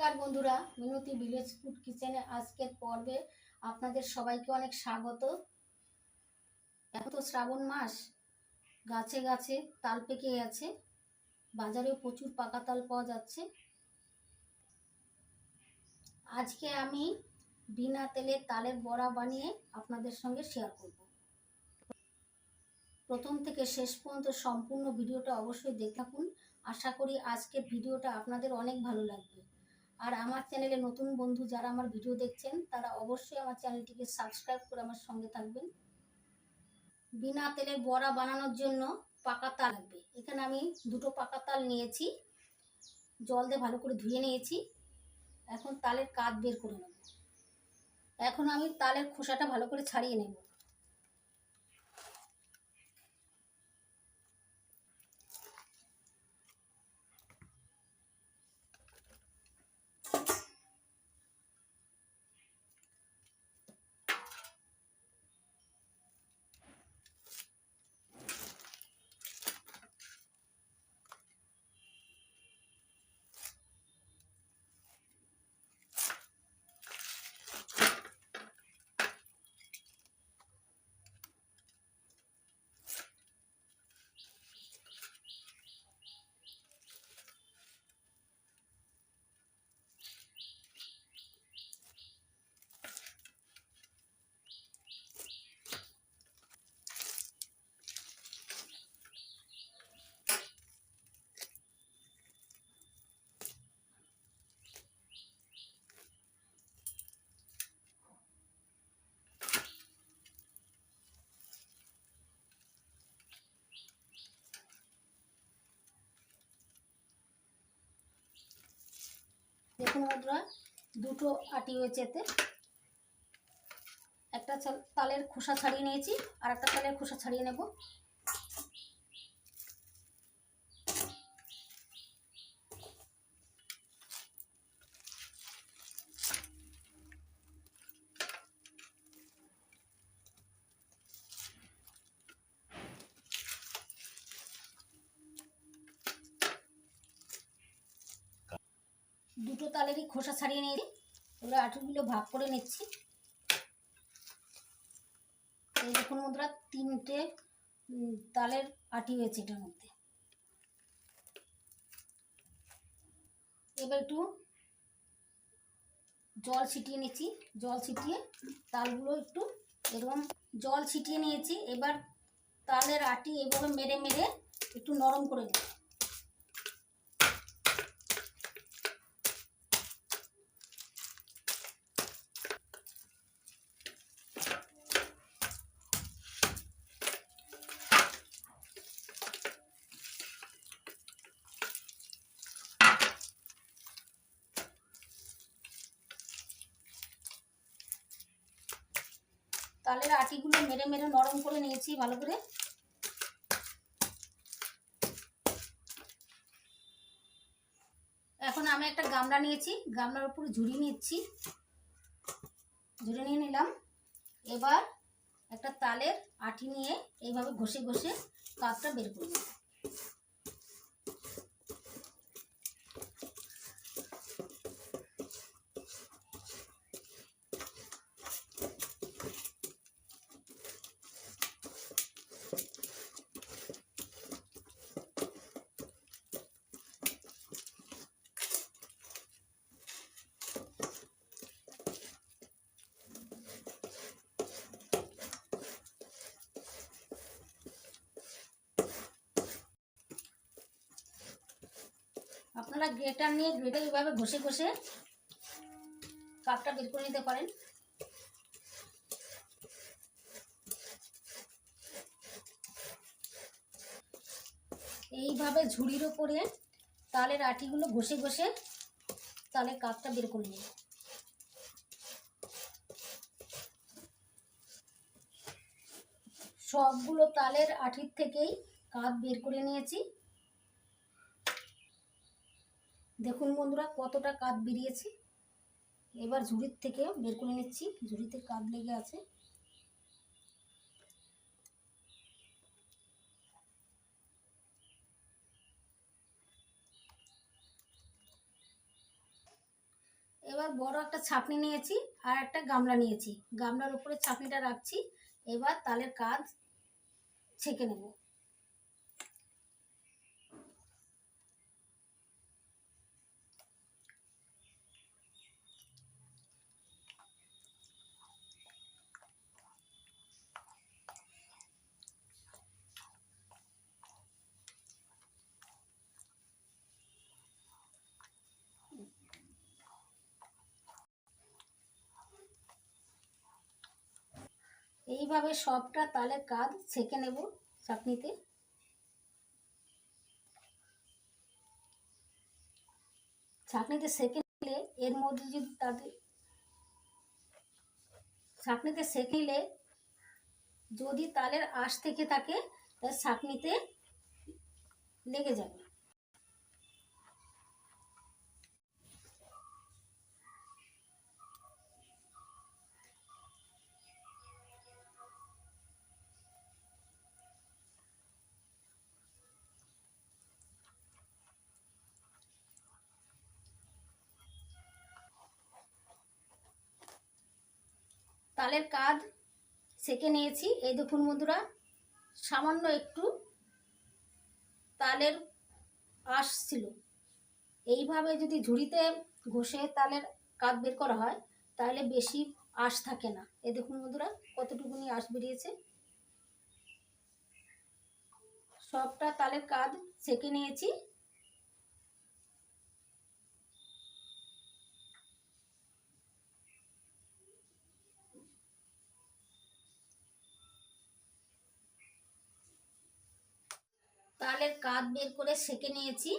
নমস্কার বন্ধুরা, মিনতি village food কিচেনে আজকের পর্বে আপনাদের সবাইকে অনেক স্বাগত। এখন তো শ্রাবণ মাস, গাছে গাছে তাল পেকে গেছে, বাজারেও প্রচুর পাকা তাল পাওয়া যাচ্ছে। আজকে আমি বিনা তেলে তালের বড়া বানিয়ে আপনাদের সঙ্গে শেয়ার করব। প্রথম থেকে শেষ পর্যন্ত সম্পূর্ণ ভিডিওটা অবশ্যই দেখে থাকুন। আশা করি আজকের ভিডিওটা আপনাদের অনেক ভালো লাগবে। আর আমার চ্যানেলে নতুন বন্ধু যারা আমার ভিডিও দেখছেন, তারা অবশ্যই আমার চ্যানেলটিকে সাবস্ক্রাইব করে আমার সঙ্গে থাকবেন। বিনা তেলের বড়া বানানোর জন্য পাকা তাল লাগবে। এখানে আমি দুটো পাকা তাল নিয়েছি, জল দিয়ে ভালো করে ধুয়ে নিয়েছি। এখন তালের কাঠ বের করে নেব। এখন আমি তালের খোসাটা ভালো করে ছাড়িয়ে নেব। দেখুন দুটো আটি হয়েছে এতে। একটা তালের খোসা ছাড়িয়ে নিয়েছি, আর একটা তালের খোসা ছাড়িয়ে নেব। দুটো তালেরই খোসা ছাড়িয়ে নিয়েছি এবার আটুগুলো ভাগ করে নিচ্ছি। এই দেখুন বন্ধুরা, তিনটে তালের আটি হয়েছে এটার মধ্যে। এবার একটু জল ছিটিয়ে নিচ্ছি। জল ছিটিয়ে তালগুলো একটু এরকম জল ছিটিয়ে নিয়েছি। এবার তালের আটি এভাবে মেরে মেরে একটু নরম করে নিচ্ছি। তালের আটিগুলো মেরে মেরে নরম করে নিয়েছি ভালো করে। এখন আমি একটা গামলা নিয়েছি, গামলার উপরে ঝুড়ি নিচ্ছি। ঝুড়ি নিয়ে নিলাম। এবার একটা তালের আটি নিয়ে এইভাবে ঘষে ঘষে কাপটা বের করে আপনারা গ্রেটার নিয়ে গ্রেটার এইভাবে ঘষে ঘষে কাপটা বের করে নিতে পারেন। এইভাবে ঝুড়ির ওপরে তালের আটিগুলো ঘষে ঘষে তালের কাপটা বের করে নিন। সবগুলো তালের আঠির থেকেই কাপ বের করে নিয়েছি। দেখুন বন্ধুরা, কতটা কাপ বেরিয়েছে। এবার ঝুড়ির থেকে বের করে নিচ্ছি। ঝুড়িতে কাপ লেগে আছে। এবার বড় একটা ছাঁকনি নিয়েছি আর একটা গামলা নিয়েছি। গামলার উপরে ছাঁকনিটা রাখছি। এবার তালের কাজ ছেঁকে নেব। এইভাবে সবটা তালের কাজ ছেঁকে নেব চাটনিতে। ছাঁকনিতে সেঁকে নিলে এর মধ্যে যদি তাদের সেঁকে নিলে যদি তালের আঁশ থেকে থাকে, তাহলে ছাঁকনিতে লেগে যাবে। তালের কাজ সেঁকে নিয়েছি। এই দেখুন বন্ধুরা, সামান্য একটু তালের আঁশ ছিল। এইভাবে যদি ঝুড়িতে ঘষে তালের কাজ বের করা হয়, তাহলে বেশি আঁশ থাকে না। এই দেখুন বন্ধুরা, কতটুকুনি আঁশ বেরিয়েছে। সবটা তালের কাজ সেঁকে নিয়েছি। কাঠ বের করে সেঁকে নিয়েছি।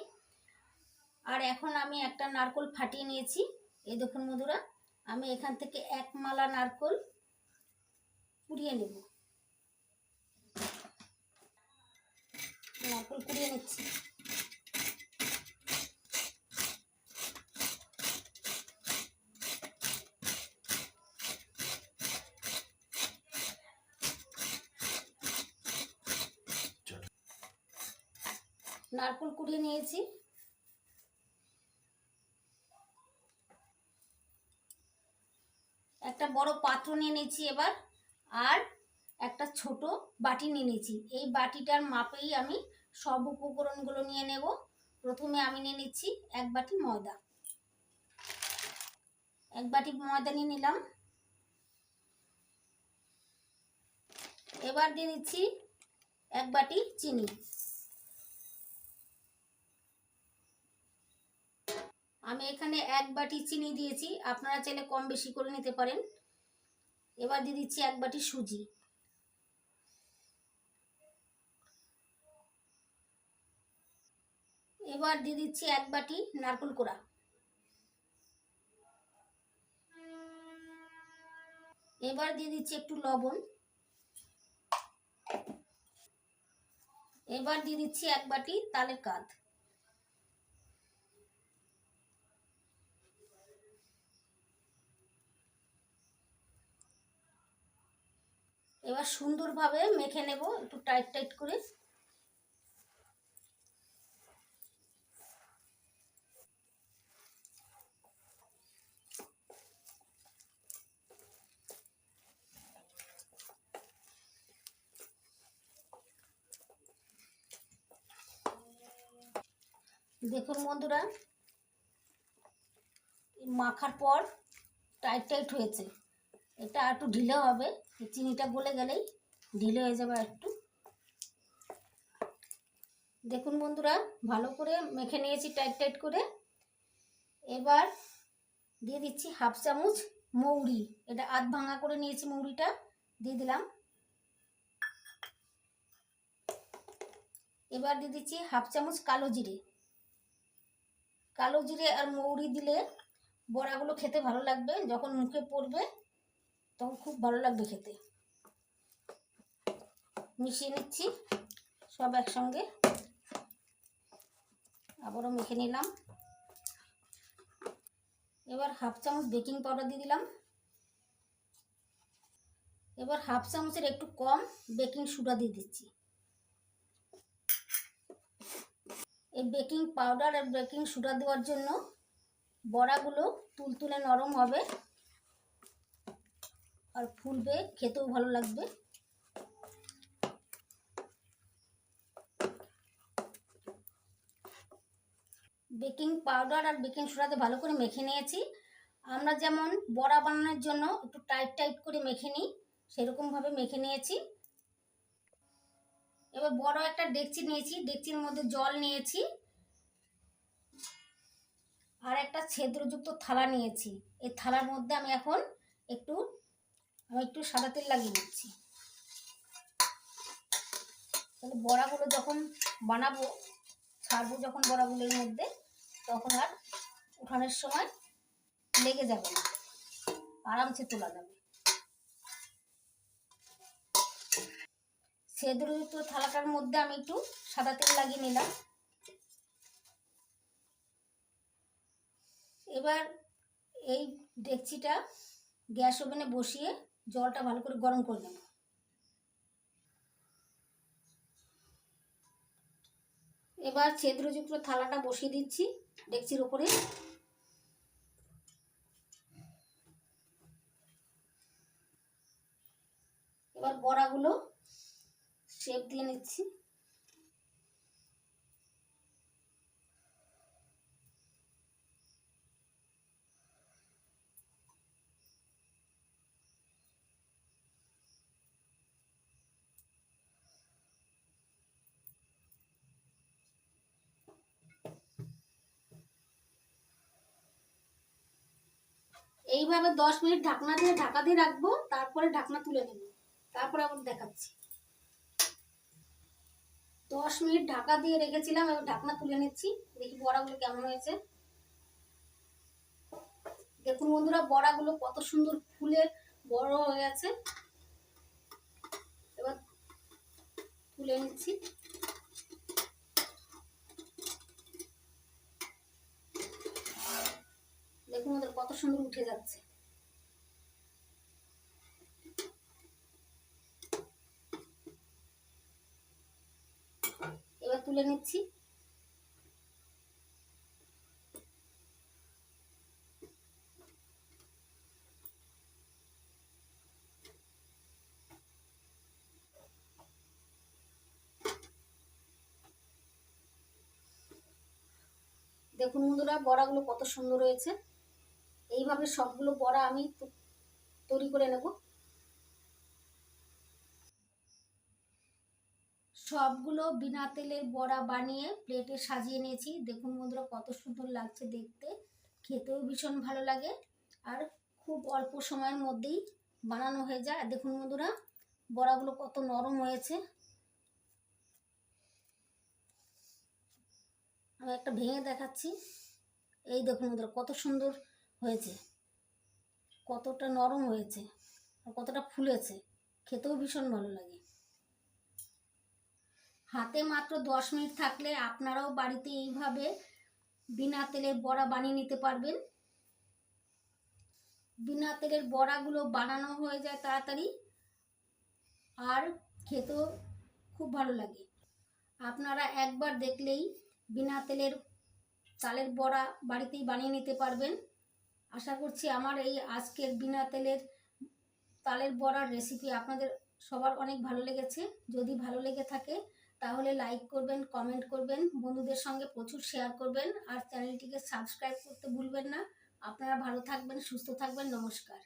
আর এখন আমি একটা নারকোল ফাটিয়ে নিয়েছি। এই দেখুন মধুরা আমি এখান থেকে এক মালা নারকোল কুড়িয়ে নেব। নারকোল কুড়িয়ে নিচ্ছি। নারকোল কুড়িয়ে নিয়েছি। একটা বড় পাত্র নিয়ে নিয়েছি এবার, আর একটা ছোট বাটি নিয়ে নিয়েছি। এই বাটিটার মাপেই আমি সব উপকরণগুলো নিয়ে নেব। প্রথমে আমি নিয়ে নিচ্ছি এক বাটি ময়দা। এক বাটি ময়দা নিয়ে নিলাম। এবার দিয়ে দিচ্ছি এক বাটি চিনি। আমি এখানে এক বাটি চিনি দিয়েছি, আপনারা চাইলে কম বেশি করে নিতে পারেন। এবার দিয়ে দিচ্ছি এক বাটি সুজি। এবার দিয়ে দিচ্ছি এক বাটি নারকেল কোড়া। এবার দিয়ে দিচ্ছি একটু লবণ। এবার দিয়ে দিচ্ছি এক বাটি তালের কাঠ এবার সুন্দরভাবে মেখে নেব, একটু টাইট টাইট করে। দেখুন বন্ধুরা মাখার পর টাইট টাইট হয়েছে। এটা একটু ঢিলে হবে। চিনিটা গলে গেলেই ঢিলে হয়ে যাবে একটু দেখুন বন্ধুরা, ভালো করে মেখে নিয়েছি টাইট টাইট করে। এবার দিয়ে দিচ্ছি হাফ চামচ মৌরি। এটা আধ ভাঙা করে নিয়েছি মৌরিটা, দিয়ে দিলাম। এবার দিয়ে দিচ্ছি হাফ চামচ কালো জিরে। কালো জিরে আর মৌরি দিলে বড়াগুলো খেতে ভালো লাগবে, যখন মুখে পড়বে তখন খুব ভালো লাগবে খেতে। মিশিয়ে নিচ্ছি, সব একসঙ্গে। আবারও মেখে নিলাম। এবার হাফ চামচ বেকিং পাউডার দিয়ে দিলাম। এবার হাফ চামচের একটু কম বেকিং সোডা দিয়ে দিচ্ছি। এই বেকিং পাউডার আর বেকিং সোডা দেওয়ার জন্য বড়াগুলো তুলতুলে নরম হবে। আর ফুলবে, খেতেও ভালো লাগবে। বেকিং পাউডার আর বেকিং সোডাতে ভালো করে মেখে নিয়েছি। আমরা যেমন বড়া বানানোর জন্য একটু টাইট টাইট করে মেখে নিই, সেরকমভাবে মেখে নিয়েছি। এবার বড় একটা ডেকচি নিয়েছি, ডেকচির মধ্যে জল নিয়েছি। আর একটা ছিদ্রযুক্ত থালা নিয়েছি। এই থালার মধ্যে আমি এখন একটু একটু সাদা তেল লাগিয়ে নিচ্ছি। তাহলে বড়াগুলো যখন বানাবো, ছাড়বো যখন বড়াগুলোর মধ্যে, তখন আর উঠানোর সময় লেগে যাবে না। আরামসে তোলা যাবে। সেদ্রযুক্ত থালাটার মধ্যে আমি একটু সাদা তেল লাগিয়ে নিলাম। এবার এই ডেকচিটা গ্যাস ওভেনে বসিয়ে জলটা ভালো করে গরম করে নেব। এবার ছেদ্রযুক্ত থালাটা বসিয়ে দিচ্ছি ডেকচির ওপরে। এবার বড়াগুলো শেপ দিয়ে নিচ্ছি। এইভাবে দশ মিনিট ঢাকনা দিয়ে ঢাকা দিয়ে রাখব, তারপরে ঢাকনা তুলে নেব। তারপরে আবার দেখাচ্ছি। দশ মিনিট ঢাকা দিয়ে রেখেছিলাম, এবার ঢাকনা তুলে নিচ্ছি। দেখি বড়াগুলো কেমন হয়েছে। দেখুন বন্ধুরা, বড়াগুলো কত সুন্দর ফুলে বড় হয়ে গেছে। এবার তুলে নিচ্ছি। দেখুন ওদের কত সুন্দর উঠে যাচ্ছে। এবার তুলে নিচ্ছি। দেখুন বন্ধুরা, বড়াগুলো কত সুন্দর হয়েছে। এইভাবে সবগুলো বড়া আমি তৈরি করে নেব। সবগুলো বিনা তেলের বড়া বানিয়ে প্লেটে সাজিয়ে নিয়েছি। দেখুন বন্ধুরা, কত সুন্দর লাগছে দেখতে। খেতেও ভীষণ ভালো লাগে। আর খুব অল্প সময়ের মধ্যেই বানানো হয়ে যায়। দেখুন বন্ধুরা, বড়াগুলো কত নরম হয়েছে। আমি একটা ভেঙে দেখাচ্ছি। এই দেখুন বন্ধুরা, কত সুন্দর হয়েছে। কতটা নরম হয়েছে আর কতটা ফুলেছে, খেতেও ভীষণ ভালো লাগে। হাতে মাত্র দশ মিনিট থাকলে আপনারাও বাড়িতে এইভাবে বিনা তেলের বড়া বানিয়ে নিতে পারবেন। বিনা তেলের বড়াগুলো বানানো হয়ে যায় তাড়াতাড়ি আর খেতেও খুব ভালো লাগে। আপনারা একবার দেখলেই বিনা তেলের, চালের বড়া বাড়িতেই বানিয়ে নিতে পারবেন। আশা করছি আমার এই আজকের বিনা তেলের, তালের বড়ার রেসিপি আপনাদের সবার অনেক ভালো লেগেছে। যদি ভালো লেগে থাকে, তাহলে লাইক করবেন কমেন্ট করবেন, বন্ধুদের সঙ্গে প্রচুর শেয়ার করবেন, আর চ্যানেলটিকে সাবস্ক্রাইব করতে ভুলবেন না। আপনারা ভালো থাকবেন, সুস্থ থাকবেন, নমস্কার।